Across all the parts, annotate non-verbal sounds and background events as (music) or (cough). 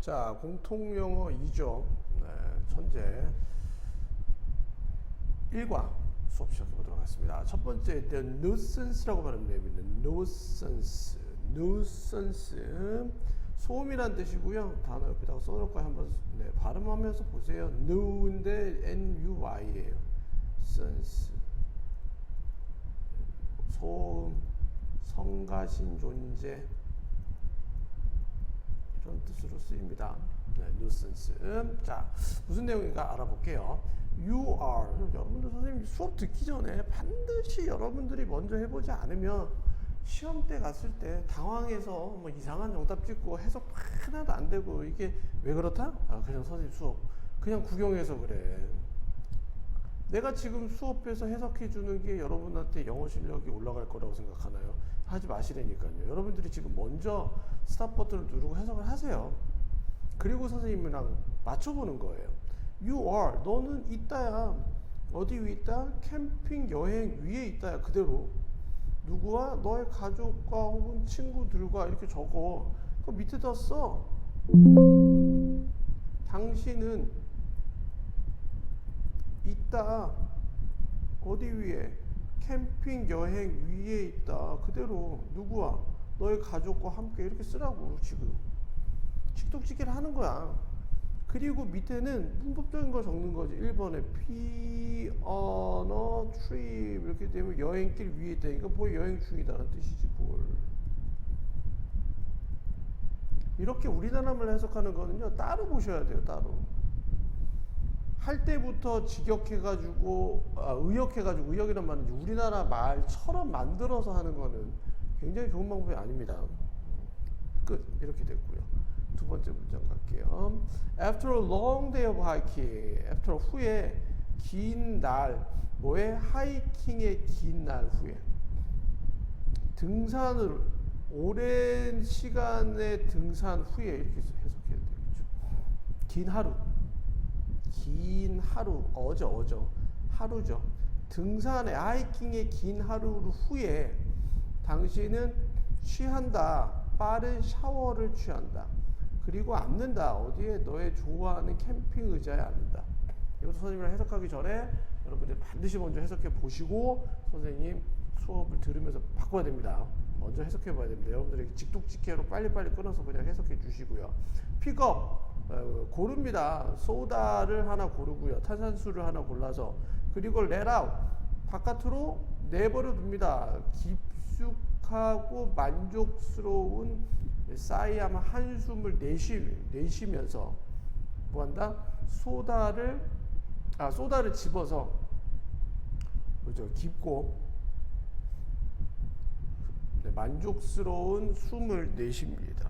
자, 공통영어 2조. 네, 천재. 1과 수업 시작해 보도록 하겠습니다. 첫 번째, the nuisance라고 발음됩니다. nuisance. nuisance. 소음이란 뜻이고요. 단어 옆에다가 써놓고 한번 네, 발음하면서 보세요. nu인데 n-u-y예요. sense. 소음, 성가신 존재, 이런 뜻으로 쓰입니다. 네, nuisance. 자, 무슨 내용인가 알아볼게요. You are. 여러분들 선생님 수업 듣기 전에 반드시 여러분들이 먼저 해보지 않으면 시험 때 갔을 때 당황해서 뭐 이상한 정답 찍고 해석 하나도 안 되고 이게 왜 그렇다? 아, 그냥 선생님 수업 그냥 구경해서 그래. 내가 지금 수업해서 해석해 주는 게 여러분한테 영어 실력이 올라갈 거라고 생각하나요? 하지 마시라니까요. 여러분들이 지금 먼저 스탑 버튼을 누르고 해석을 하세요. 그리고 선생님이랑 맞춰보는 거예요. You are. 너는 있다야. 어디 위에 있다? 캠핑 여행 위에 있다야. 그대로. 누구와? 너의 가족과 혹은 친구들과 이렇게 적어. 그 밑에다 써. 당신은 있다. 어디 위에? 캠핑 여행 위에 있다. 그대로 누구와? 너의 가족과 함께 이렇게 쓰라고 지금. 칙독지기를 하는 거야. 그리고 밑에는 문법적인 걸 적는 거지. 1번에 be on a trip 이렇게 되면 여행길 위에 있다. 이거 뭐 여행 중이다라는 뜻이지 뭘. 이렇게 우리나라말 해석하는 거는요. 따로 보셔야 돼요. 따로. 할 때부터 직역해가지고 아, 의역해가지고 의역이란 말은 우리나라 말처럼 만들어서 하는 거는 굉장히 좋은 방법이 아닙니다. 끝 이렇게 됐고요. 두 번째 문장 갈게요. After a long day of hiking, after 후에 긴 날, 뭐에 하이킹의 긴 날 후에 등산을 오랜 시간의 등산 후에 이렇게 해석해야 되겠죠. 긴 하루, 긴 하루, 어저 어저 하루죠. 등산의 하이킹의 긴 하루 후에 당신은 취한다. 빠른 샤워를 취한다. 그리고 앉는다. 어디에 너의 좋아하는 캠핑 의자에 앉는다. 이것도 선생님이랑 해석하기 전에 여러분들 반드시 먼저 해석해 보시고 선생님 수업을 들으면서 바꿔야 됩니다. 먼저 해석해 봐야 됩니다. 여러분들이 직독직해로 빨리빨리 끊어서 그냥 해석해 주시고요. 픽업 어, 고릅니다. 소다를 하나 고르고요. 탄산수를 하나 골라서 그리고 레라우 바깥으로 내버려 둡니다. 깊숙하고 만족스러운 싸이암 한숨을 내쉬, 내쉬면서 뭐한다? 소다를 아 소다를 집어서 그죠 깊고 네, 만족스러운 숨을 내쉽니다.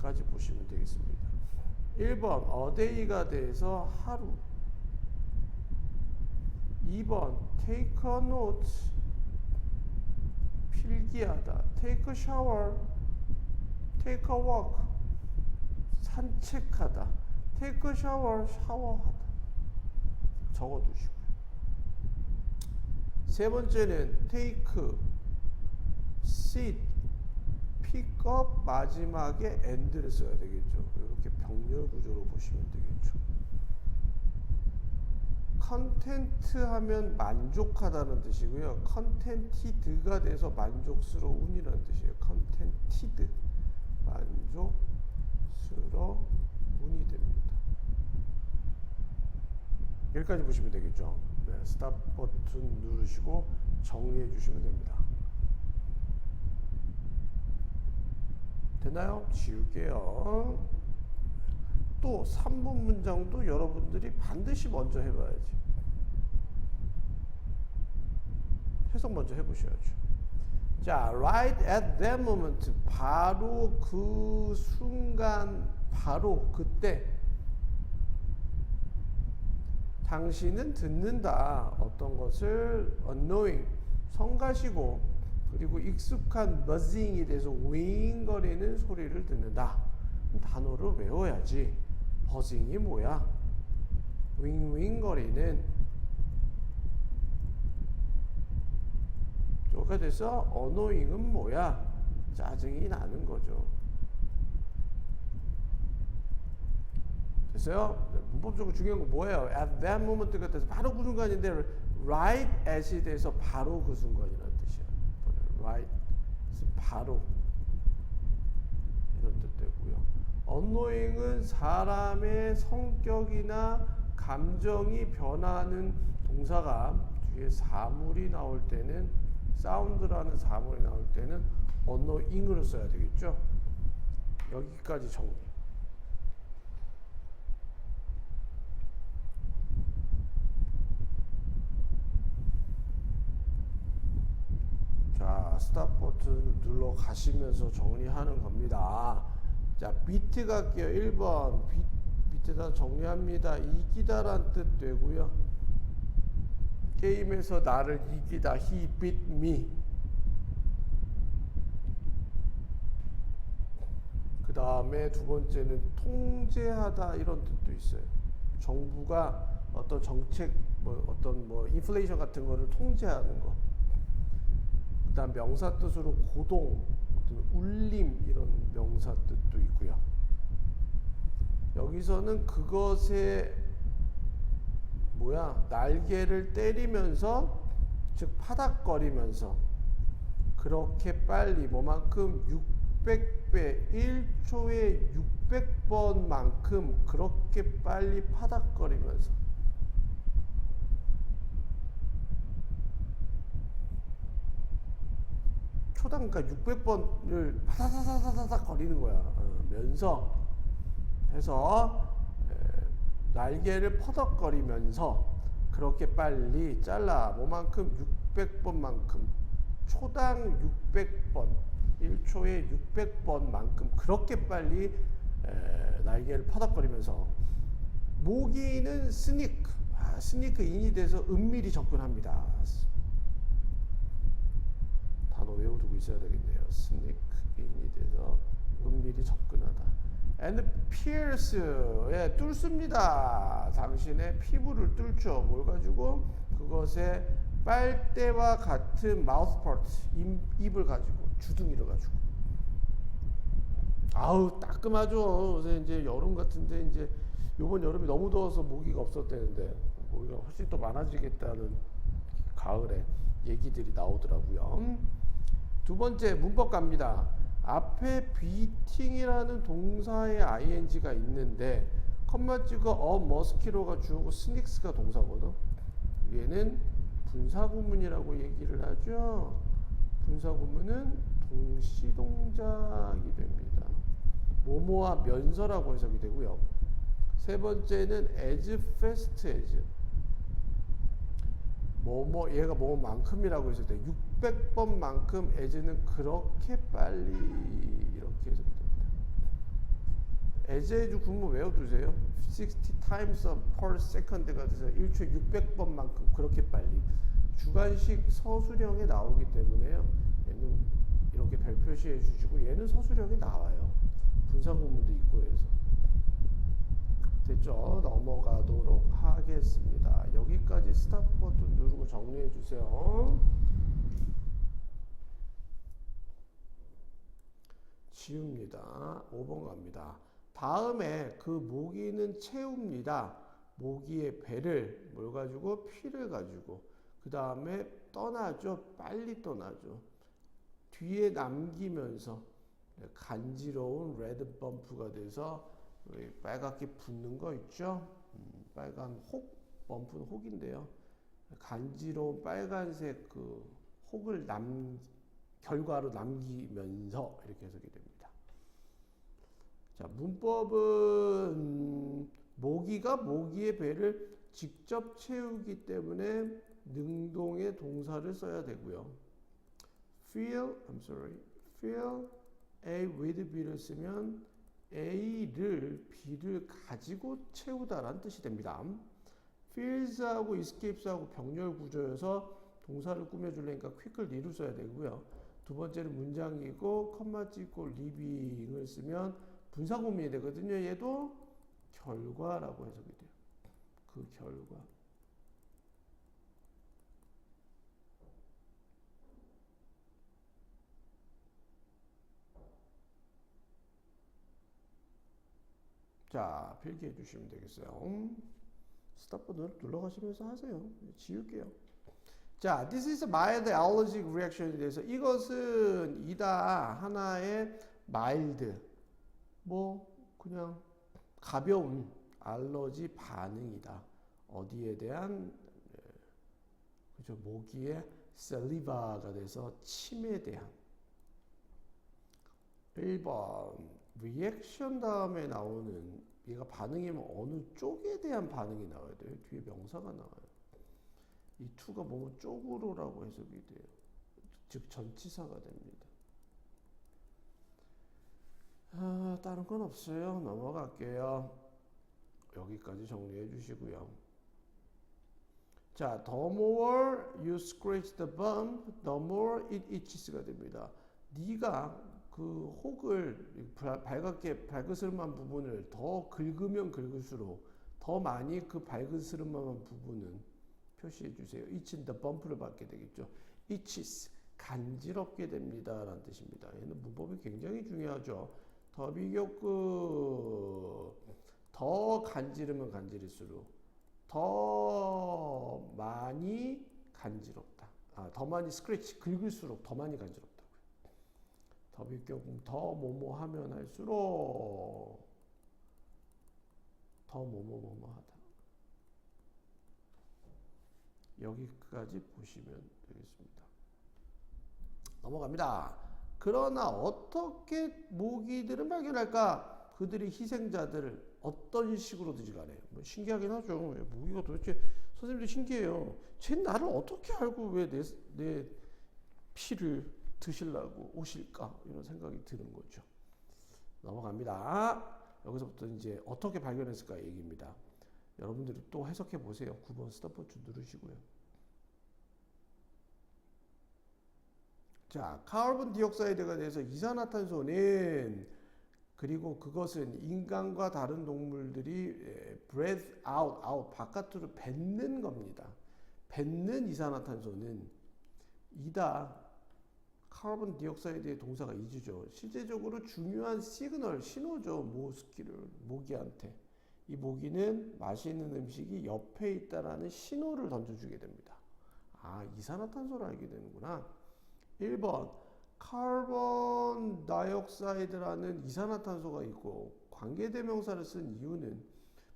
까지 보시면 되겠습니다. 1번 어데이가 돼서 하루. 2번 take a note. 필기하다. take a shower. take a walk. 산책하다. take a shower 샤워하다. 적어두시고요. 세 번째는 take sit pick up 마지막에 end를 써야 되겠죠 이렇게 병렬 구조로 보시면 되겠죠 컨텐트 하면 만족하다는 뜻이고요. 컨텐티드가 돼서 만족스러운이라는 뜻이에요. 컨텐티드 만족스러운이 됩니다. 여기까지 보시면 되겠죠. 네, 스탑 버튼 누르시고 정리해 주시면 됩니다. 됐나요? 지울게요. 또 3번 문장도 여러분들이 반드시 먼저 해봐야지. 해석 먼저 해보셔야죠. 자, right at that moment. 바로 그 순간, 바로 그때. 당신은 듣는다. 어떤 것을 annoying, 성가시고, 그리고 익숙한 buzzing이 돼서 윙거리는 소리를 듣는다. 단어를 외워야지. 버징이 뭐야? 윙윙거리는 조가 돼서 어노잉은 뭐야? 짜증이 나는 거죠. 됐어요? 네, 문법적으로 중요한 건 뭐예요? At that moment 같아서 바로 그 순간인데 right at이 돼서 바로 그 순간이라는. Right 바로 이런 뜻 되고요. 언노잉은 사람의 성격이나 감정이 변하는 동사가 뒤에 사물이 나올 때는 사운드라는 사물이 나올 때는 언노잉으로 써야 되겠죠. 여기까지 정리. 자, 스탑 버튼 눌러 가시면서 정리하는 겁니다. 자, 비트 갈게요. 1번. 비, 밑에다 정리합니다. 이기다란 뜻 되고요. 게임에서 나를 이기다. He beat me. 그 다음에 두 번째는 통제하다 이런 뜻도 있어요. 정부가 어떤 정책, 뭐 어떤 뭐 인플레이션 같은 거를 통제하는 거. 그다음 명사 뜻으로 고동, 울림 이런 명사 뜻도 있고요. 여기서는 그것에 뭐야 날개를 때리면서 즉 파닥거리면서 그렇게 빨리 뭐만큼 600배 1초에 600번만큼 그렇게 빨리 파닥거리면서 초당 그러니까 600번을 파다다다다다 거리는 거야. 어, 면서 해서 에, 날개를 퍼덕거리면서 그렇게 빨리 잘라. 뭐만큼? 600번만큼. 초당 600번. 1초에 600번만큼 그렇게 빨리 에, 날개를 퍼덕거리면서. 모기는 스니크 아, 스니크 인이 돼서 은밀히 접근합니다. 단어 외워두고 있어야 되겠네요. 스니크인이 돼서 은밀히 접근하다. and pierce 예, 뚫습니다. 당신의 피부를 뚫죠. 뭘 가지고 그것에 빨대와 같은 마우스 파트 입, 을 가지고 주둥이를 가지고 아우 따끔하죠. 그래서 이제 여름 같은데 이제 요번 여름이 너무 더워서 모기가 없었대는데 모기가 훨씬 더 많아지겠다는 가을에 얘기들이 나오더라고요. 두 번째 문법 갑니다. 앞에 beating이라는 동사의 ing가 있는데 컴마 찍어 어 머스키로가 주어고 스닉스가 동사거든. 얘는 분사구문이라고 얘기를 하죠. 분사구문은 동시동작이 됩니다. 모모와 면서라고 해석이 되고요. 세 번째는 as fast as 뭐뭐 얘가 뭐만큼이라고 했을 때 600번만큼 as는 그렇게 빨리 이렇게 됩니다. as의 구문 외워두세요. 60 times per second가 돼서 1초에 600번만큼 그렇게 빨리 주관식 서술형에 나오기 때문에요. 얘는 이렇게 별 표시해 주시고 얘는 서술형에 나와요. 분사 구문도 있고 해서 됐죠? 넘어가도록 하겠습니다. 여기까지 스탑 버튼 누르고 정리해 주세요. 지웁니다. 5번 갑니다. 다음에 그 모기는 채웁니다. 모기의 배를 뭘 가지고 피를 가지고 그 다음에 떠나죠. 빨리 떠나죠. 뒤에 남기면서 간지러운 레드 범프가 돼서 빨갛게 붙는 거 있죠? 음, 빨간 혹 범프는 혹인데요. 간지러운 빨간색 그 혹을 남 결과로 남기면서 이렇게 해석이 됩니다. 자, 문법은 모기가 모기의 배를 직접 채우기 때문에 능동의 동사를 써야 되고요. fill, I'm sorry, fill A with B를 쓰면 A를 B를 가지고 채우다라는 뜻이 됩니다. fills하고 escapes하고 병렬 구조여서 동사를 꾸며주려니까 quick을 니로 써야 되고요. 두 번째는 문장이고 컴마 찍고 living을 쓰면 분사구문이 되거든요. 얘도 결과라고 해석이 돼요. 그 결과. 자, 필기해 주시면 되겠어요. 스탑 버튼 눌러가시면서 하세요. 지울게요. 자, this is mild allergic reaction에 대해서 이것은 이다 하나의 mild 뭐 그냥 가벼운 알러지 반응이다. 어디에 대한 예, 그죠 모기의 셀리바가 돼서 침에 대한 1번 리액션 다음에 나오는 얘가 반응이면 어느 쪽에 대한 반응이 나와야 돼요. 뒤에 명사가 나와요. 이 투가 뭐뭐 쪽으로라고 해석이 돼요. 즉 전치사가 됩니다. 아, 다른 건 없어요. 넘어갈게요. 여기까지 정리해 주시고요. 자, the more you scratch the bump, the more it itches가 됩니다. 네가 그 혹을 발- 발갛게 발그스름한 부분을 더 긁으면 긁을수록 더 많이 그 발그스름한 부분은 표시해 주세요. itching the bump를 받게 되겠죠. itches 간지럽게 됩니다라는 뜻입니다. 얘는 문법이 굉장히 중요하죠. 더 비교급 더 간지르면 간지를수록 더 많이 간지럽다. 아, 더 많이 스크래치 긁을수록 더 많이 간지럽다고요. 더 비교급 더 뭐뭐 하면 할수록 더 뭐뭐 하다. 여기까지 보시면 되겠습니다. 넘어갑니다. 그러나 어떻게 모기들은 발견할까? 그들이 희생자들을 어떤 식으로든지 간에 뭐 신기하긴 하죠. 모기가 도대체 선생님도 신기해요. 쟤 나를 어떻게 알고 왜 내 내 피를 드시려고 오실까? 이런 생각이 드는 거죠. 넘어갑니다. 여기서부터 이제 어떻게 발견했을까 얘기입니다. 여러분들이 또 해석해 보세요. 9번 스톱워치 누르시고요. 자, 카본 디옥사이드가 돼서 이산화탄소는 그리고 그것은 인간과 다른 동물들이 breath out, out 바깥으로 뱉는 겁니다. 뱉는 이산화탄소는 이다. 카본 디옥사이드의 동사가 이주죠. 실제적으로 중요한 시그널, 신호죠. 모스키를 모기한테. 이 모기는 맛있는 음식이 옆에 있다라는 신호를 던져주게 됩니다. 아, 이산화탄소를 알게 되는구나. 1번 카본 다이옥사이드라는 이산화탄소가 있고 관계대명사를 쓴 이유는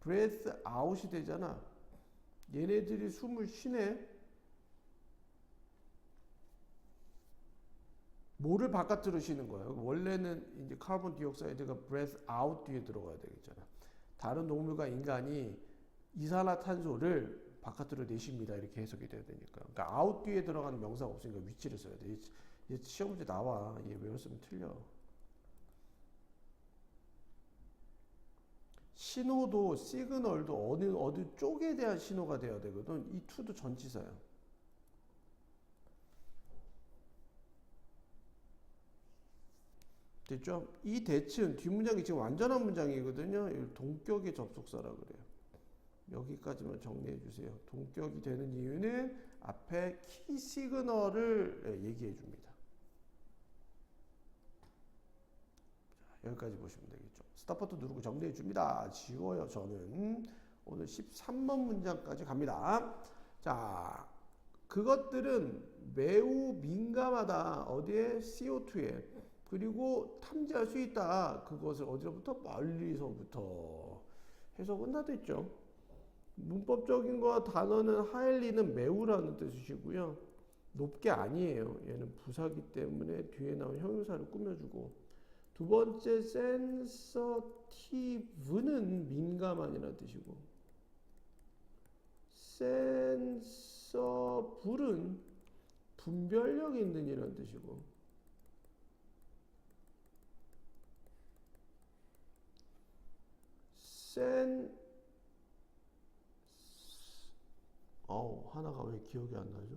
breath out이 되잖아. 얘네들이 숨을 쉬네. 뭐를 바깥으로 쉬는 거예요? 원래는 이제 카본 디옥사이드가 breath out 뒤에 들어가야 되겠잖아. 다른 동물과 인간이 이산화탄소를 바깥으로 내쉽니다. 이렇게 해석이 돼야 되니까. 그러니까 out 뒤에 들어가는 명사가 없으니까 위치를 써야 돼. 얘 시험 문제 나와. 얘 외웠으면 틀려. 신호도 시그널도 어느 어느 쪽에 대한 신호가 돼야 되거든. 이 to도 전치사야. 됐죠? 이 대칭 뒷문장이 지금 완전한 문장이거든요. 동격의 접속사라 그래요. 여기까지만 정리해 주세요. 동격이 되는 이유는 앞에 키 시그널을 예, 얘기해 줍니다. 자, 여기까지 보시면 되겠죠. 스탑버튼 누르고 정리해 줍니다. 지워요. 저는 오늘 13번 문장까지 갑니다. 자, 그것들은 매우 민감하다. 어디에? CO2에. 그리고 탐지할 수 있다. 그것을 어디로부터? 멀리서부터. 해석은 다 됐죠. 문법적인 거 단어는 하일리는 매우라는 뜻이시고요. 높게 아니에요. 얘는 부사기 때문에 뒤에 나온 형용사를 꾸며주고 두 번째 센서티브는 민감한이라는 뜻이고 센서불은 분별력 있는 이라는 뜻이고 센 어우 하나가 왜 기억이 안 나죠?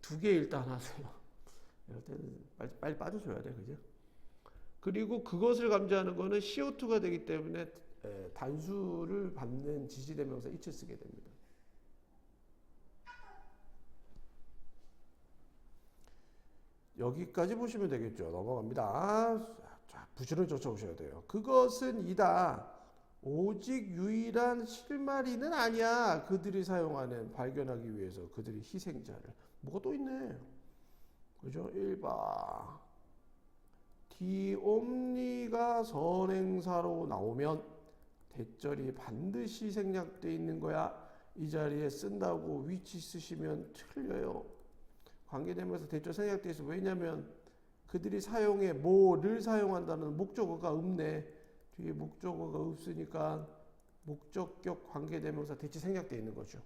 두 개 일단 하세요. (laughs) 이럴 때는 빨리, 빨리 빠져줘야 돼, 그죠? 그리고 그것을 감지하는 거는 CO2가 되기 때문에 에, 단수를 받는 지지대명사 이치 쓰게 됩니다. 여기까지 보시면 되겠죠. 넘어갑니다. 자, 부지런히 쫓아오셔야 돼요. 그것은 이다. 오직 유일한 실마리는 아니야. 그들이 사용하는 발견하기 위해서 그들이 희생자를. 뭐가 또 있네. 그죠? 1바. 디옴니가 선행사로 나오면 대절이 반드시 생략돼 있는 거야. 이 자리에 쓴다고 위치 쓰시면 틀려요. 관계되면서 대절 생략돼 있어. 왜냐면 그들이 사용해 뭐를 사용한다는 목적어가 없네. 뒤에 목적어가 없으니까 목적격 관계대명사 대치 생략돼 있는 거죠.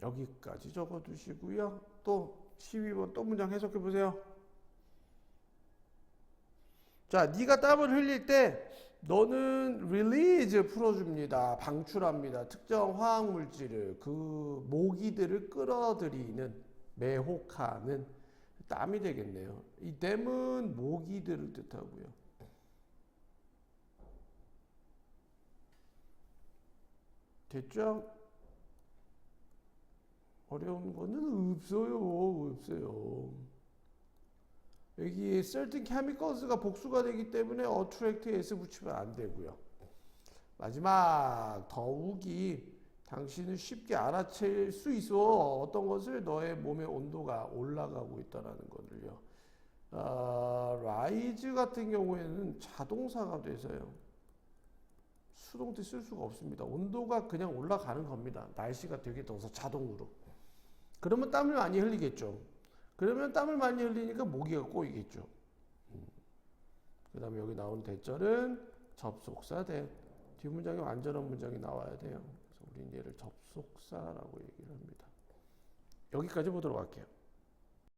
여기까지 적어두시고요. 또 12번 또 문장 해석해 보세요. 자, 네가 땀을 흘릴 때 너는 release 풀어줍니다. 방출합니다. 특정 화학 물질을 그 모기들을 끌어들이는 매혹하는 땀이 되겠네요. 이 댐은 모기들을 뜻하고요. 됐죠? 어려운 거는 없어요. 없어요. 여기 certain chemicals가 복수가 되기 때문에 attract에 s 붙이면 안 되고요. 마지막 더욱이 당신은 쉽게 알아챌 수 있어 어떤 것을 너의 몸의 온도가 올라가고 있다라는 것을요. 어, rise 같은 경우에는 자동사가 돼서요. 수동태 쓸 수가 없습니다. 온도가 그냥 올라가는 겁니다. 날씨가 되게 더워서 자동으로. 그러면 땀을 많이 흘리겠죠. 그러면 땀을 많이 흘리니까 모기가 꼬이겠죠. 음. 그 다음에 여기 나온 대절은 접속사 대. 뒷문장에 완전한 문장이 나와야 돼요. 우리는 얘를 접속사라고 얘기를 합니다. 여기까지 보도록 할게요.